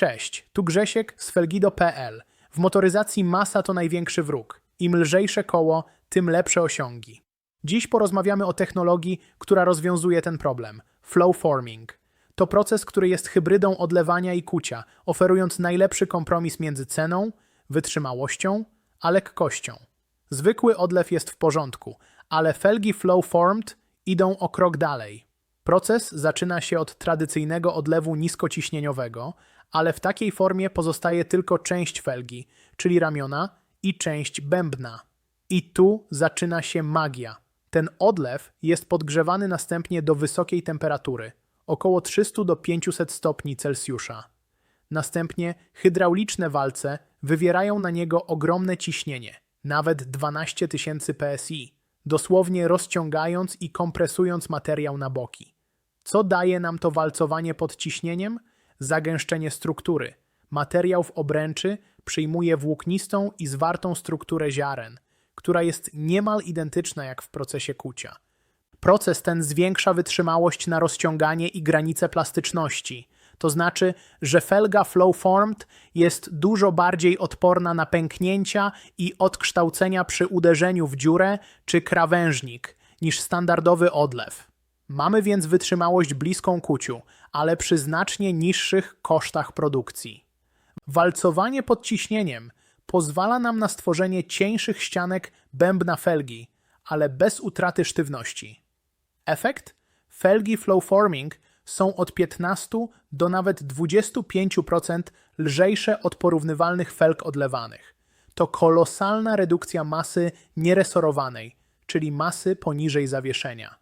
Cześć, tu Grzesiek z Felgido.pl. W motoryzacji masa to największy wróg. Im lżejsze koło, tym lepsze osiągi. Dziś porozmawiamy o technologii, która rozwiązuje ten problem flow forming. To proces, który jest hybrydą odlewania i kucia, oferując najlepszy kompromis między ceną, wytrzymałością a lekkością. Zwykły odlew jest w porządku, ale felgi flow formed idą o krok dalej. Proces zaczyna się od tradycyjnego odlewu niskociśnieniowego, ale w takiej formie pozostaje tylko część felgi, czyli ramiona i część bębna. I tu zaczyna się magia. Ten odlew jest podgrzewany następnie do wysokiej temperatury, około 300 do 500 stopni Celsjusza. Następnie hydrauliczne walce wywierają na niego ogromne ciśnienie, nawet 12 tysięcy psi, dosłownie rozciągając i kompresując materiał na boki. Co daje nam to walcowanie pod ciśnieniem? Zagęszczenie struktury. Materiał w obręczy przyjmuje włóknistą i zwartą strukturę ziaren, która jest niemal identyczna jak w procesie kucia. Proces ten zwiększa wytrzymałość na rozciąganie i granice plastyczności. To znaczy, że felga flow formed jest dużo bardziej odporna na pęknięcia i odkształcenia przy uderzeniu w dziurę czy krawężnik niż standardowy odlew. Mamy więc wytrzymałość bliską kuciu, ale przy znacznie niższych kosztach produkcji. Walcowanie pod ciśnieniem pozwala nam na stworzenie cieńszych ścianek bębna felgi, ale bez utraty sztywności. Efekt? Felgi flow forming są od 15 do nawet 25% lżejsze od porównywalnych felg odlewanych. To kolosalna redukcja masy nieresorowanej, czyli masy poniżej zawieszenia.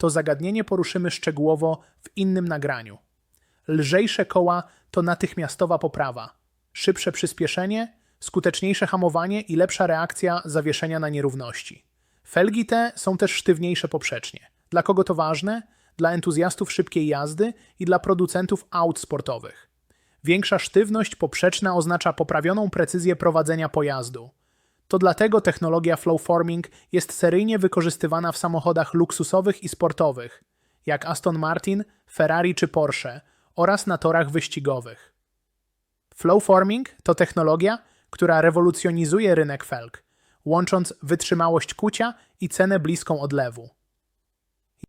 To zagadnienie poruszymy szczegółowo w innym nagraniu. Lżejsze koła to natychmiastowa poprawa, szybsze przyspieszenie, skuteczniejsze hamowanie i lepsza reakcja zawieszenia na nierówności. Felgi te są też sztywniejsze poprzecznie. Dla kogo to ważne? Dla entuzjastów szybkiej jazdy i dla producentów aut sportowych. Większa sztywność poprzeczna oznacza poprawioną precyzję prowadzenia pojazdu. To dlatego technologia flow forming jest seryjnie wykorzystywana w samochodach luksusowych i sportowych, jak Aston Martin, Ferrari czy Porsche, oraz na torach wyścigowych. Flow forming to technologia, która rewolucjonizuje rynek felg, łącząc wytrzymałość kucia i cenę bliską odlewu.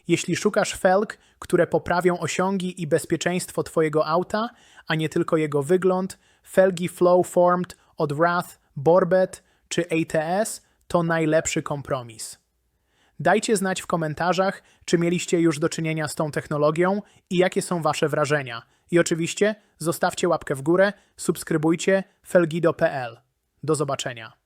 Jeśli szukasz felg, które poprawią osiągi i bezpieczeństwo Twojego auta, a nie tylko jego wygląd, felgi Flow Formed od Wrath, Borbet czy ATS to najlepszy kompromis. Dajcie znać w komentarzach, czy mieliście już do czynienia z tą technologią i jakie są Wasze wrażenia. I oczywiście zostawcie łapkę w górę, subskrybujcie felgido.pl. Do zobaczenia.